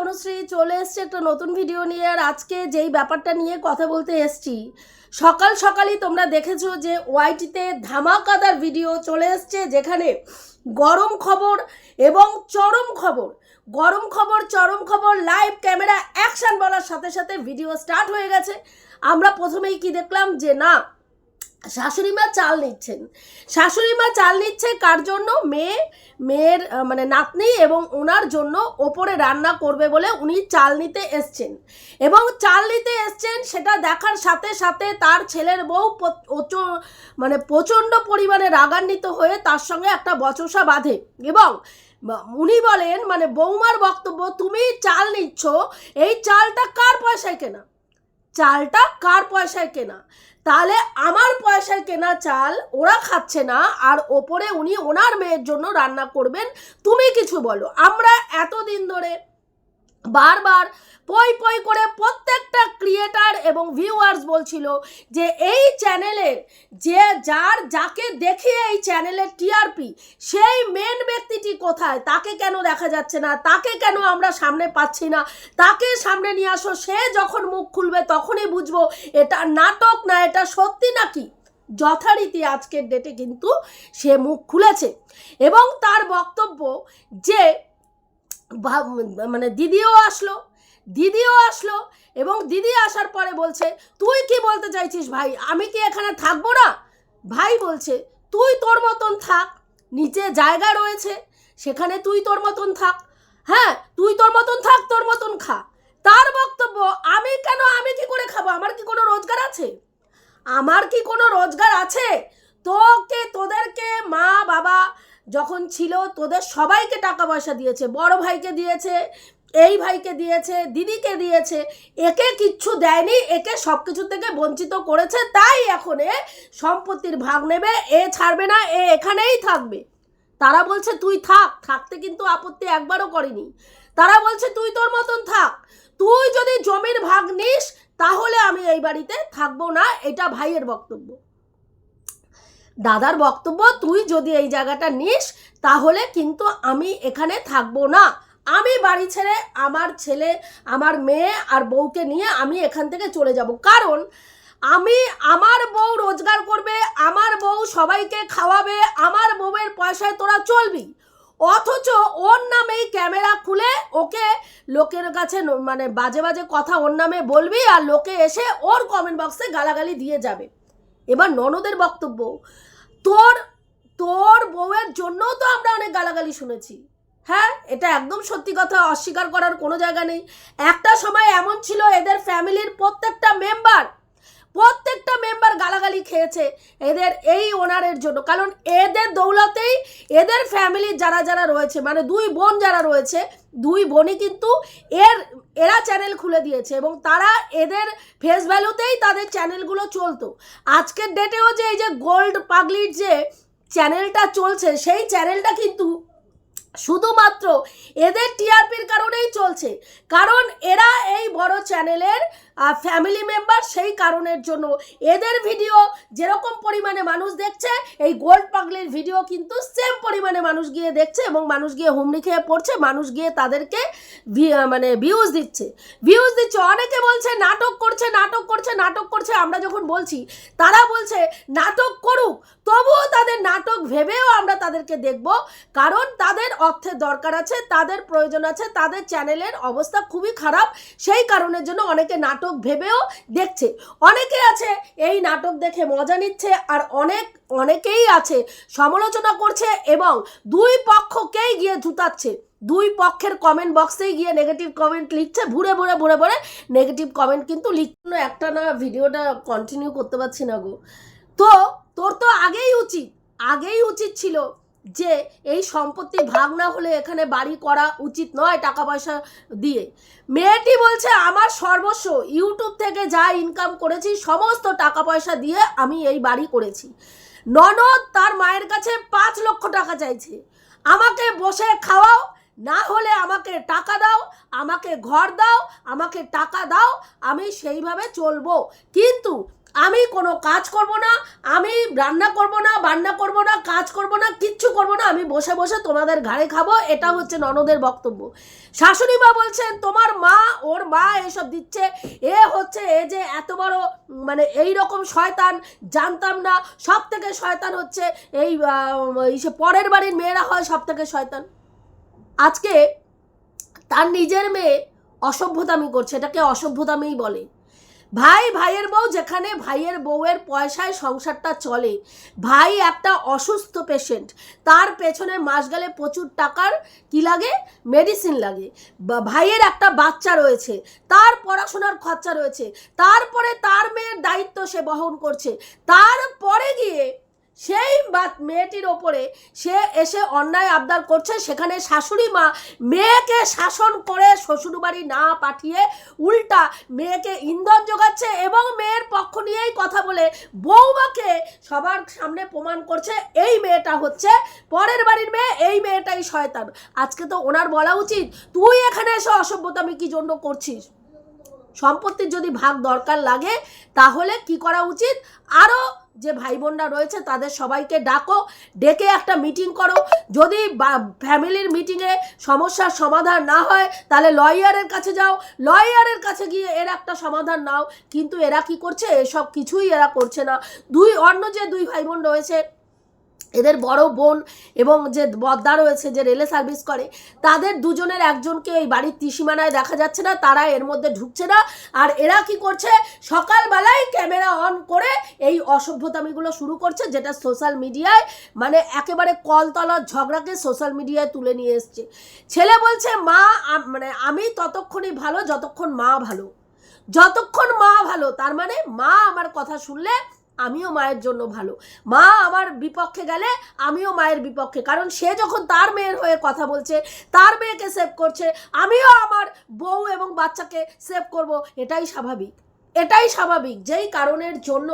তনুশ্রী চলে এসছে একটা নতুন ভিডিও নিয়ে, আর আজকে যেই ব্যাপারটা নিয়ে কথা বলতে এসছি, সকাল সকালই তোমরা দেখেছ যে ওয়াইটিতে ধামাকাদার ভিডিও চলে এসছে, যেখানে গরম খবর এবং চরম খবর। গরম খবর, চরম খবর লাইভ ক্যামেরা অ্যাকশন বলার সাথে সাথে ভিডিও স্টার্ট হয়ে গেছে। আমরা প্রথমেই কি দেখলাম যে না শাশুড়ি মা চাল নিচ্ছেন। শাশুড়ি মা চাল নিচ্ছে কার জন্য? মেয়ে, মেয়ের মানে নাতনি এবং ওনার জন্য ওপরে রান্না করবে বলে উনি চাল নিতে এসছেন। এবং চাল নিতে এসছেন সেটা দেখার সাথে সাথে তার ছেলের বউ মানে প্রচণ্ড পরিমাণে রাগান্বিত হয়ে তার সঙ্গে একটা বচসা বাঁধে। এবং উনি বলেন মানে বৌমার বক্তব্য, তুমি চাল নিচ্ছ, এই চালটা কার পয়সায় কেনা? চালটা কার পয়সায় কেনা? তাহলে আমার পয়সায় কেনা চাল ওরা খাচ্ছে না, আর ওপরে উনি ওনার মেয়ের জন্য রান্না করবেন। তুমি কিছু বলো, আমরা এতদিন ধরে বারবার পই পই করে প্রত্যেকটা ক্রিয়েটার এবং ভিউয়ার্স বলছিল যে এই চ্যানেলের যে যার যাকে দেখিয়ে এই চ্যানেলের টিআরপি সেই মেন ব্যক্তিটি কোথায়? তাকে কেন দেখা যাচ্ছে না? তাকে কেন আমরা সামনে পাচ্ছি না? তাকে সামনে নিয়ে আসো, সে যখন মুখ খুলবে তখনই বুঝব এটা নাটক না, এটা সত্যি নাকি? যথারীতি আজকের ডেটে কিন্তু সে মুখ খুলেছে। এবং তার বক্তব্য যে মানে দিদিও আসলো দিদিও আসলো এবং দিদি আসার পরে বলছে, তুই কি বলতে চাইছিস ভাই? আমি কি এখানে থাকব না? ভাই বলছে, তুই তোর মতন থাক, নিচে জায়গা রয়েছে, সেখানে তুই তোর মতন থাক। হ্যাঁ তুই তোর মতন থাক, তোর মতন খা। তার বক্তব্য, আমি কেন, আমি কি করে খাব? আমার কি কোনো রোজগার আছে? আমার কি কোনো রোজগার আছে? তোকে বাবা যখন ছিল, তোদের সবাইকে টাকা পয়সা দিয়েছে, বড় ভাইকে দিয়েছে, এই ভাইকে দিয়েছে, দিদিকে দিয়েছে, একে কিচ্ছু দেয়নি, একে সব কিছু থেকে বঞ্চিত করেছে, তাই এখন এ সম্পত্তির ভাগ নেবে, এ ছাড়বে না, এ এখানেই থাকবে। তারা বলছে, তুই থাক। থাকতে কিন্তু আপত্তি একবারও করেনি। তারা বলছে, তুই তোর মতন থাক। তুই যদি জমির ভাগ নিস, তাহলে আমি এই বাড়িতে থাকব না। এটা ভাইয়ের বক্তব্য। দাদার বক্তব্য, তুই যদি এই জায়গাটা নিস, তাহলে কিন্তু আমি এখানে থাকব না। আমি বাড়ি ছেড়ে আমার ছেলে, আমার মেয়ে আর বউকে নিয়ে আমি এখান থেকে চলে যাব। কারণ আমি, আমার বউ রোজগার করবে, আমার বউ সবাইকে খাওয়াবে, আমার বউয়ের পয়সায় তোরা চলবি। অথচ ওর নামেই ক্যামেরা খুলে ওকে লোকের কাছে মানে বাজে বাজে কথা ওর নামে বলবি আর লোকে এসে ওর কমেন্ট বক্সে গালাগালি দিয়ে যাবে। এবার ননদের বক্তব্য। তোর তোর বউয়ের জন্য তো আমরা অনেক গালাগালি শুনেছি। হ্যাঁ এটা একদম সত্যি কথা, অস্বীকার করার কোনো জায়গা নেই। একটা সময় এমন ছিল, এদের ফ্যামিলির প্রত্যেকটা মেম্বার প্রত্যেকটা মেম্বার গালাগালি খেয়েছে এদের এই ওনারের জন্য। কারণ এদের দৌলতেই এদের ফ্যামিলির যারা যারা রয়েছে মানে দুই বোন যারা রয়েছে, দুই বোনই কিন্তু এর, এরা চ্যানেল খুলে দিয়েছে এবং তারা এদের ফেস ভ্যালুতেই তাদের চ্যানেলগুলো চলতো। আজকের ডেটেও যে এই যে গোল্ড পাগলির যে চ্যানেলটা চলছে, সেই চ্যানেলটা কিন্তু শুধুমাত্র এদের টিআরপির কারণেই চলছে। কারণ এরা এই বড় চ্যানেলের ফ্যামিলি মেম্বার সেই কারণের জন্য এদের ভিডিও যেরকম পরিমাণে মানুষ দেখছে, এই গোল্ড পাগলির ভিডিও কিন্তু সেম পরিমাণে মানুষ গিয়ে দেখছে এবং মানুষ গিয়ে হুমড়ি খেয়ে পড়ছে, মানুষ গিয়ে তাদেরকে মানে ভিউজ দিচ্ছে। ভিউজ দিচ্ছে, অনেকে বলছে নাটক করছে নাটক করছে নাটক করছে। আমরা যখন বলছি, তারা বলছে, নাটক করুক। তবুও তাদের নাটক ভেবেও আমরা তাদেরকে দেখব, কারণ তাদের অর্থের দরকার আছে, তাদের প্রয়োজন আছে, তাদের চ্যানেলের অবস্থা খুবই খারাপ। সেই কারণের জন্য অনেকে নাটক ভেবেও দেখছে। অনেকে আছে এই নাটক দেখে মজা নিচ্ছে আর অনেক, অনেকেই আছে সমালোচনা করছে এবং দুই পক্ষকেই গিয়ে জুতাচ্ছে। দুই পক্ষের কমেন্ট বক্সেই গিয়ে নেগেটিভ কমেন্ট লিখছে, ভুরে ভুরে ভুরে ভরে নেগেটিভ কমেন্ট কিন্তু লিখনো একটা না ভিডিওটা কন্টিনিউ করতে পারছি না গো। তো তোর তো আগেই উচিত আগেই উচিত ছিল যে এই সম্পত্তি ভাগ না হলে এখানে বাড়ি করা উচিত নয় টাকা পয়সা দিয়ে। মেয়েটি বলছে, আমার সর্বস্ব, ইউটিউব থেকে যা ইনকাম করেছি, সমস্ত টাকা পয়সা দিয়ে আমি এই বাড়ি করেছি। ননদ তার মায়ের কাছে পাঁচ লক্ষ টাকা চাইছে। আমাকে বসে খাওয়াও, না হলে আমাকে টাকা দাও, আমাকে ঘর দাও, আমাকে টাকা দাও, আমি সেইভাবে চলবো। কিন্তু আমি কোনো কাজ করব না, আমি রান্না করব না, বান্না করব না, কাজ করব না, কিচ্ছু করব না, আমি বসে বসে তোমাদের ঘাড়ে খাব, এটা হচ্ছে ননদের বক্তব্য। শাশুড়ি মা বলছেন, তোমার মা, ওর মা এসব দিচ্ছে, এ হচ্ছে, এ যে এত বড় মানে এই রকম শয়তান, জানতাম না সব থেকে শয়তান হচ্ছে এই সে পরের বাড়ির মেয়েরা হয় সব থেকে শয়তান। আজকে তার নিজের মেয়ে অসভ্যতামি করছে, এটাকে অসভ্যতামিই বলে। ভাই, ভাইয়ের বউ, যেখানে ভাইয়ের বউয়ের পয়সায় সংসারটা চলে। ভাই একটা অসুস্থ পেশেন্ট তার পেছনে মাস গেলে প্রচুর টাকার কি লাগে? মেডিসিন লাগে। ভাইয়ের একটা বাচ্চা রয়েছে। তার পড়াশোনার খরচা রয়েছে। তারপরে তার মেয়ের দায়িত্ব সে বহন করছে। তারপরে গিয়ে সেই বা- মেয়েটির ওপরে সে এসে অন্যায় আবদার করছে। সেখানে শাশুড়ি মা মেয়েকে শাসন করে শ্বশুরবাড়ি না পাঠিয়ে উল্টা মেয়েকে ইন্ধন যোগাচ্ছে এবং মেয়ের পক্ষ নিয়েই কথা বলে বৌমাকে সবার সামনে প্রমাণ করছে, এই মেয়েটা হচ্ছে পরের বাড়ির মেয়ে, এই মেয়েটাই শয়তান। আজকে তো ওনার বলা উচিত, তুই এখানে এসে অসভ্যতামি কি জন্য করছিস? সম্পত্তির যদি ভাগ দরকার লাগে, তাহলে কি করা উচিত? আরও যে ভাই বোনরা রয়েছে, তাদের সবাইকে ডাকো, ডেকে একটা মিটিং করো। যদি ফ্যামিলির মিটিংয়ে সমস্যার সমাধান না হয়, তাহলে লয়ারের কাছে যাও। লয়ারের কাছে গিয়ে এর একটা সমাধান নাও। কিন্তু এরা কি করছে? এসব কিছুই এরা করছে না। দুই, অন্য যে দুই ভাই বোন রয়েছে এদের বড় বোন এবং যে বদ্দা রয়েছে, যে রেলে সার্ভিস করে, তাদের দুজনের একজনকে এই বাড়ির ত্রিসীমানায় দেখা যাচ্ছে না, তারা এর মধ্যে ঢুকছে না। আর এরা কি করছে? সকালবেলায় ক্যামেরা অন করে এই অসভ্যতামিগুলো শুরু করছে, যেটা সোশ্যাল মিডিয়ায় মানে একেবারে কলতলার ঝগড়াকে সোশ্যাল মিডিয়ায় তুলে নিয়ে এসছে। ছেলে বলছে, মা মানে আমি ততক্ষণই ভালো, যতক্ষণ মা ভালো। যতক্ষণ মা ভালো, তার মানে মা আমার কথা শুনলে আমিও মায়ের জন্য ভালো। মা আমার বিপক্ষে গেলে আমিও মায়ের বিপক্ষে। কারণ সে যখন তার মেয়ের হয়ে কথা বলছে, তার মেয়েকে সেভ করছে, আমিও আমার বউ এবং বাচ্চাকে সেভ করব, এটাই স্বাভাবিক। এটাই স্বাভাবিক, যেই কারণের জন্য।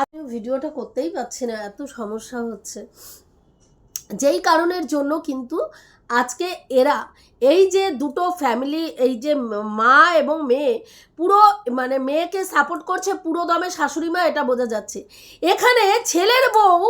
আমি ভিডিওটা করতেই পারছি না, এত সমস্যা হচ্ছে। যেই কারণের জন্য কিন্তু আজকে এরা, এই যে দুটো ফ্যামিলি এই যে মা এবং মেয়ে, পুরো মানে মেয়েকে সাপোর্ট করছে পুরো দমে শাশুড়ি মা, এটা বোঝা যাচ্ছে। এখানে ছেলের বউ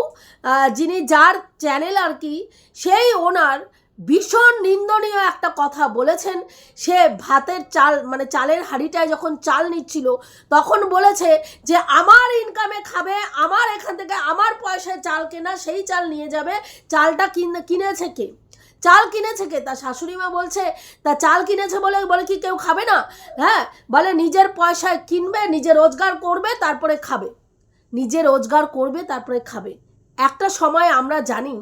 যিনি যার চ্যানেল আর কি, সেই ওনার ভীষণ নিন্দনীয় একটা কথা বলেছেন। সে ভাতের চাল মানে চালের হাঁড়িটায় যখন চাল নিচ্ছিল, তখন বলেছে যে, আমার ইনকামে খাবে, আমার এখান থেকে আমার পয়সায় চাল কেনা, সেই চাল নিয়ে যাবে, চালটা কিনে, কিনেছে কে? চাল কিনেছে কে? তা শাশুড়ি মা বলছে, তা চাল কিনেছে বলে বলে কি কেউ খাবে না? হ্যাঁ বলে নিজের পয়সায় কিনবে, নিজে রোজগার করবে, তারপরে খাবে। নিজে রোজগার করবে, তারপরে খাবে। একটা সময় আমরা জানি,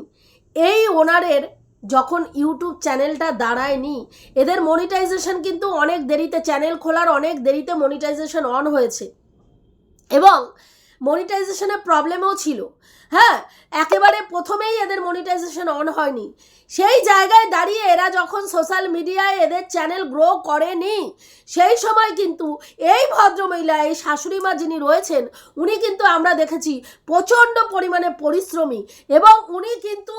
এই ওনারের যখন ইউটিউব চ্যানেলটা দাঁড়ায়নি, এদের মনিটাইজেশন কিন্তু অনেক দেরিতে চ্যানেল খোলার অনেক দেরিতে মনিটাইজেশন অন হয়েছে। এবং মনিটাইজেশনের প্রবলেমও ছিল। হ্যাঁ একেবারে প্রথমেই এদের মনিটাইজেশন অন হয়নি। সেই জায়গায় দাঁড়িয়ে এরা যখন সোশ্যাল মিডিয়ায় এদের চ্যানেল গ্রো করেনি, সেই সময় কিন্তু এই ভদ্রমহিলা, এই শাশুড়ি মা যিনি রয়েছেন, উনি কিন্তু আমরা দেখেছি প্রচণ্ড পরিমাণে পরিশ্রমী এবং উনি কিন্তু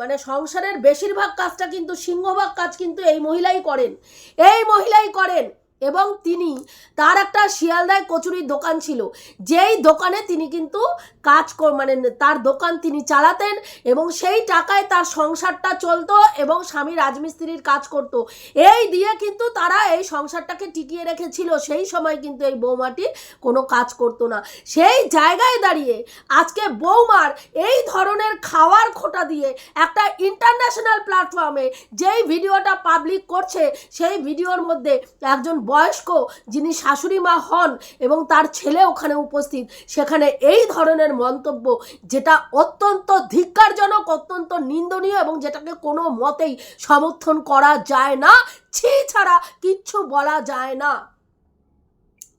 মানে সংসারের বেশিরভাগ কাজটা কিন্তু, সিংহভাগ কাজ কিন্তু এই মহিলাই করেন। এই মহিলাই করেন। এবং তিনি, তার একটা শিয়ালদায় কচুরির দোকান ছিল। যেই দোকানে তিনি কিন্তু কাজ মানে তার দোকান তিনি চালাতেন এবং সেই টাকায় তার সংসারটা চলতো এবং স্বামী রাজমিস্ত্রির কাজ করত। এই দিয়ে কিন্তু তারা এই সংসারটাকে টিকিয়ে রেখেছিল। সেই সময় কিন্তু এই বৌমাটি কোনো কাজ করতো না। সেই জায়গায় দাঁড়িয়ে আজকে বৌমার এই ধরনের খাওয়ার খোটা দিয়ে একটা ইন্টারন্যাশনাল প্ল্যাটফর্মে যেই ভিডিওটা পাবলিক করছে, সেই ভিডিওর মধ্যে একজন বয়স্ক যিনি শাশুড়ি মা হন এবং তার ছেলে ওখানে উপস্থিত, সেখানে এই ধরনের মন্তব্য যেটা অত্যন্ত ধিক্কারজনক, অত্যন্ত নিন্দনীয় এবং যেটাকে কোনো মতেই সমর্থন করা যায় না, ছি ছাড়া কিচ্ছু বলা যায় না।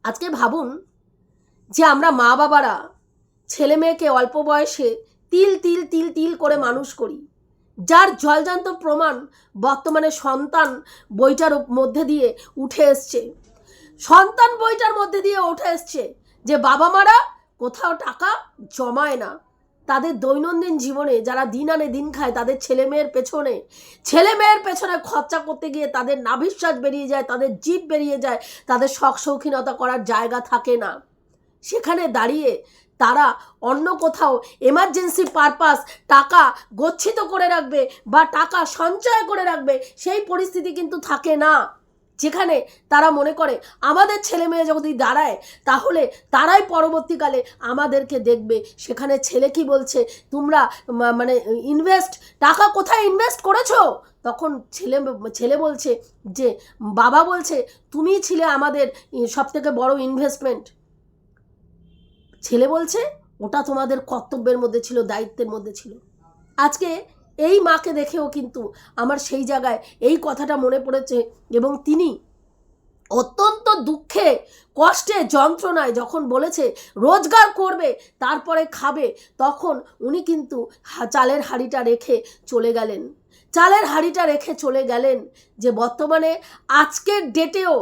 আজকে ভাবুন যে আমরা মা বাবারা ছেলে মেয়েকে অল্প বয়সে তিল তিল তিল তিল করে মানুষ করি। যার জলজান্ত প্রমাণ বর্তমানে সন্তান বইটার মধ্যে দিয়ে উঠে এসছে। সন্তান বইটার মধ্যে দিয়ে উঠে এসছে যে বাবা মারা কোথাও টাকা জমায় না। তাদের দৈনন্দিন জীবনে যারা দিন আনে দিন খায়, তাদের ছেলে মেয়ের পেছনে ছেলে মেয়ের পেছনে খরচা করতে গিয়ে তাদের নাভিশ্বাস বেরিয়ে যায়, তাদের জীব বেরিয়ে যায়, তাদের শখ শৌখিনতা করার জায়গা থাকে না। সেখানে দাঁড়িয়ে তারা অন্য কোথাও এমার্জেন্সি পারপাস টাকা গচ্ছিত করে রাখবে বা টাকা সঞ্চয় করে রাখবে, সেই পরিস্থিতি কিন্তু থাকে না। যেখানে তারা মনে করে, আমাদের ছেলে মেয়ে যদি দাঁড়ায়, তাহলে তারাই পরবর্তীকালে আমাদেরকে দেখবে। সেখানে ছেলে কি বলছে, তোমরা মানে ইনভেস্ট টাকা কোথায় ইনভেস্ট করেছ? তখন ছেলে ছেলে বলছে যে, বাবা বলছে তুমিই ছিলে আমাদের সব থেকে বড় ইনভেস্টমেন্ট ছেলে বলছে, ওটা তোমাদের কর্তব্যের মধ্যে ছিল, দায়িত্বের মধ্যে ছিল। আজকে এই মাকে দেখেও কিন্তু আমার সেই জায়গায় এই কথাটা মনে পড়েছে এবং তিনি অত্যন্ত দুঃখে, কষ্টে, যন্ত্রণায় যখন বলেছে, রোজগার করবে, তারপরে খাবে, তখন উনি কিন্তু চালের হাঁড়িটা রেখে চলে গেলেন। চালের হাঁড়িটা রেখে চলে গেলেন যে বর্তমানে আজকের ডেটেও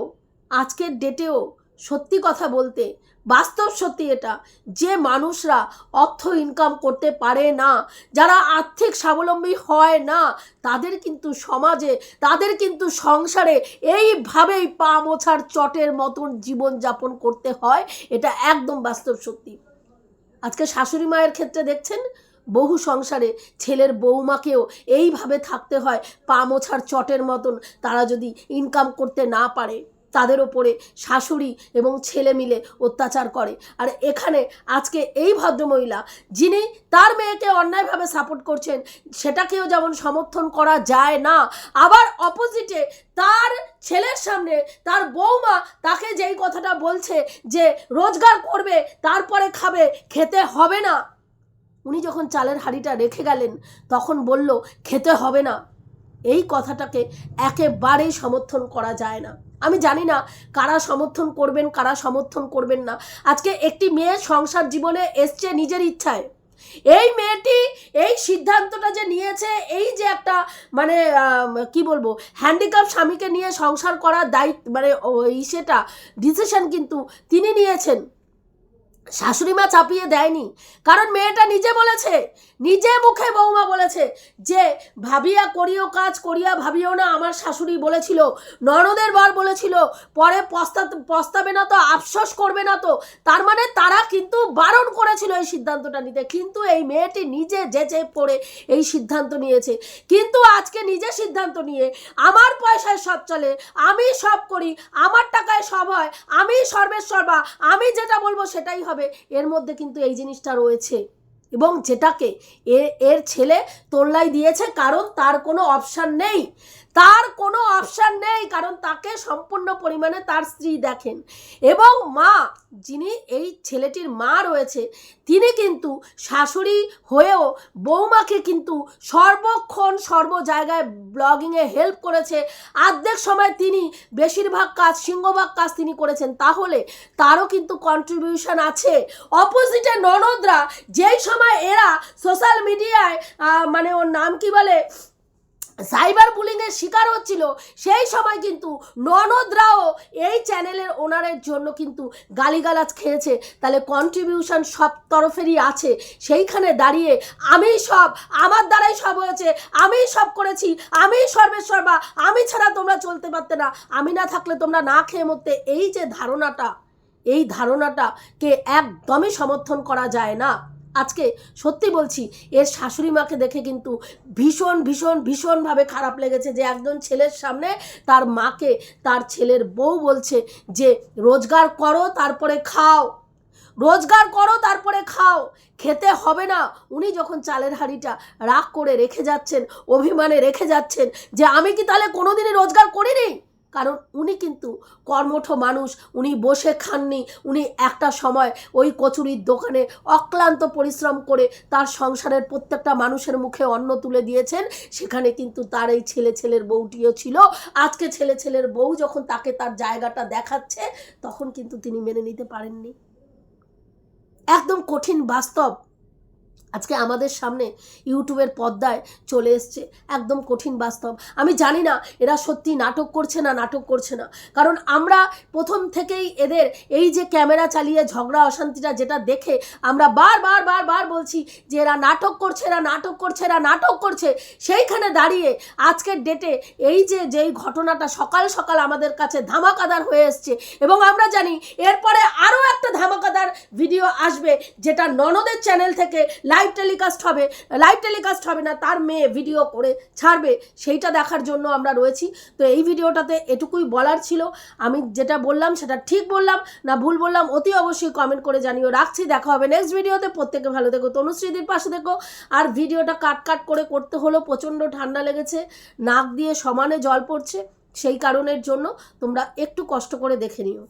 আজকের ডেটেও সত্যি কথা বলতে বাস্তব সত্যি এটা। যে মানুষরা অর্থ ইনকাম করতে পারে না, যারা আর্থিক স্বাবলম্বী হয় না, তাদের কিন্তু সমাজে, তাদের কিন্তু সংসারে এইভাবেই পা মোছার চটের মতন জীবনযাপন করতে হয়, এটা একদম বাস্তব সত্যি। আজকে শাশুড়ি মায়ের ক্ষেত্রে দেখছেন, বহু সংসারে ছেলের বৌমাকেও এইভাবে থাকতে হয়, পা মোছার চটের মতন তারা যদি ইনকাম করতে না পারে। তাদের ওপরে শাশুড়ি এবং ছেলে মিলে অত্যাচার করে। আর এখানে আজকে এই ভদ্রমহিলা, যিনি তার মেয়েকে অন্যায়ভাবে সাপোর্ট করছেন, সেটাকেও যেমন সমর্থন করা যায় না, আবার অপোজিটে তার ছেলের সামনে তার বৌমা তাকে যেই কথাটা বলছে যে রোজগার করবে, তারপরে খাবে, খেতে হবে না। উনি যখন চালের হাঁড়িটা রেখে গেলেন, তখন বলল, খেতে হবে না। এই কথাটাকে একেবারেই সমর্থন করা যায় না। আমি জানি না কারা সমর্থন করবেন, কারা সমর্থন করবেন না। আজকে একটি মেয়ে সংসার জীবনে এসছে নিজের ইচ্ছায়। এই মেয়েটি এই সিদ্ধান্তটা যে নিয়েছে, এই যে একটা মানে কি বলব হ্যান্ডিক্যাপ স্বামীকে নিয়ে সংসার করার দায়িত্ব মানে সেটা ডিসিশন কিন্তু তিনি নিয়েছেন। শাশুড়ি মা চাপিয়ে দেয়নি। কারণ মেয়েটা নিজে বলেছে, নিজে মুখে বৌমা বলেছে যে, ভাবিয়া করিও কাজ, করিয়া ভাবিও না। আমার শাশুড়ি বলেছিল, ননদের বর বলেছিল, পরে পস্তা, পস্তাবে না তো, আফসোস করবে না তো। তার মানে তারা কিন্তু বারণ করেছিল এই সিদ্ধান্তটা নিতে। কিন্তু এই মেয়েটি নিজে যেচে পড়ে এই সিদ্ধান্ত নিয়েছে। কিন্তু আজকে নিজে সিদ্ধান্ত নিয়ে আমার পয়সায় সব চলে, আমি সব করি, আমার টাকায় সব হয়, আমি সর্বেশ্বরবা আমি যেটা বলব সেটাই হবে। এর মধ্যে কিন্তু এই জিনিসটা রয়েছে। এবং যেটাকে এর ছেলে তোল্লাই দিয়েছে, কারণ তার কোনো অপশান নেই। তার কোনো অপশান নেই, কারণ তাকে সম্পূর্ণ পরিমাণে তার স্ত্রী দেখেন। এবং মা, যিনি এই ছেলেটির মা রয়েছে, তিনি কিন্তু শাশুড়ি হয়েও বৌমাকে কিন্তু সর্বক্ষণ, সর্ব জায়গায় ব্লগিংয়ে হেল্প করেছে। অর্ধেক সময় তিনি, বেশিরভাগ কাজ, সিংহভাগ কাজ তিনি করেছেন। তাহলে তারও কিন্তু কন্ট্রিবিউশন আছে। অপোজিটে ননদরা, যেই সময় এরা সোশ্যাল মিডিয়ায় মানে ওর নাম কি বলে? সাইবার বুলিংয়ের শিকার হচ্ছিল, সেই সময় কিন্তু ননদরাও এই চ্যানেলের ওনারের জন্য কিন্তু গালিগালাজ খেয়েছে। তাহলে কন্ট্রিবিউশন সব তরফেরই আছে। সেইখানে দাঁড়িয়ে আমি সব, আমার দ্বারাই সব হয়েছে, আমি সব করেছি, আমি সর্বেশ্বরবা আমি ছাড়া তোমরা চলতে পারতে না। আমি না থাকলে তোমরা না খেয়ে মরতে। এই যে ধারণাটা, এই ধারণাটাকে একদমই সমর্থন করা যায় না। আজকে সত্যি বলছি, এর শাশুড়ি মাকে দেখে কিন্তু ভীষণ ভীষণ, ভীষণভাবে খারাপ লেগেছে যে একজন ছেলের সামনে তার মাকে, তার ছেলের বউ বলছে যে, রোজগার করো, তারপরে খাও। রোজগার করো, তারপরে খাও। খেতে হবে না। উনি যখন চালের হাঁড়িটা রাগ করে রেখে যাচ্ছেন, অভিমানে রেখে যাচ্ছেন যে, আমি কি তাহলে কোনোদিনই রোজগার করিনি? কারণ উনি কিন্তু কর্মঠ মানুষ, উনি বসে খাননি, উনি একটা সময় ওই কচুরির দোকানে অক্লান্ত পরিশ্রম করে তার সংসারের প্রত্যেকটা মানুষের মুখে অন্ন তুলে দিয়েছেন। সেখানে কিন্তু তার এই ছেলে ছেলের বউটিও ছিল। আজকে ছেলে ছেলের বউ যখন তাকে তার জায়গাটা দেখাচ্ছে, তখন কিন্তু তিনি মেনে নিতে পারেননি। একদম কঠিন বাস্তব। আজকে আমাদের সামনে ইউটিউবের পর্দায় চলে এসছে একদম কঠিন বাস্তব। আমি জানি না এরা সত্যি নাটক করছে না নাটক করছে না। কারণ আমরা প্রথম থেকেই এদের এই যে ক্যামেরা চালিয়ে ঝগড়া অশান্তিটা যেটা দেখে আমরা বারবার বার বার বার বলছি যে এরা নাটক করছে, এরা নাটক করছে, এরা নাটক করছে, সেইখানে দাঁড়িয়ে আজকের ডেটে এই যে, যেই ঘটনাটা সকাল সকাল আমাদের কাছে ধামাকাদার হয়ে এসছে। এবং আমরা জানি এরপরে আরও একটা ধামাকাদার ভিডিও আসবে, যেটা ননদের চ্যানেল থেকে লাইভ টেলিকাস্ট হবে। লাইভ টেলিকাস্ট হবে না, তার মেয়ে ভিডিও করে ছাড়বে, সেইটা দেখার জন্য আমরা রয়েছি। তো এই ভিডিওটাতে এটুকুই বলার ছিল। আমি যেটা বললাম, সেটা ঠিক বললাম, না ভুল বললাম, অতি অবশ্যই কমেন্ট করে জানিও। রাখছি, দেখা হবে নেক্সট ভিডিওতে প্রত্যেকে ভালো দেখো তনুশ্রীদির পাশে দেখো আর ভিডিওটা কাট কাট করে করতে হলো, প্রচণ্ড ঠান্ডা লেগেছে, নাক দিয়ে সমানে জল পড়ছে, সেই কারণের জন্য তোমরা একটু কষ্ট করে দেখে নিও।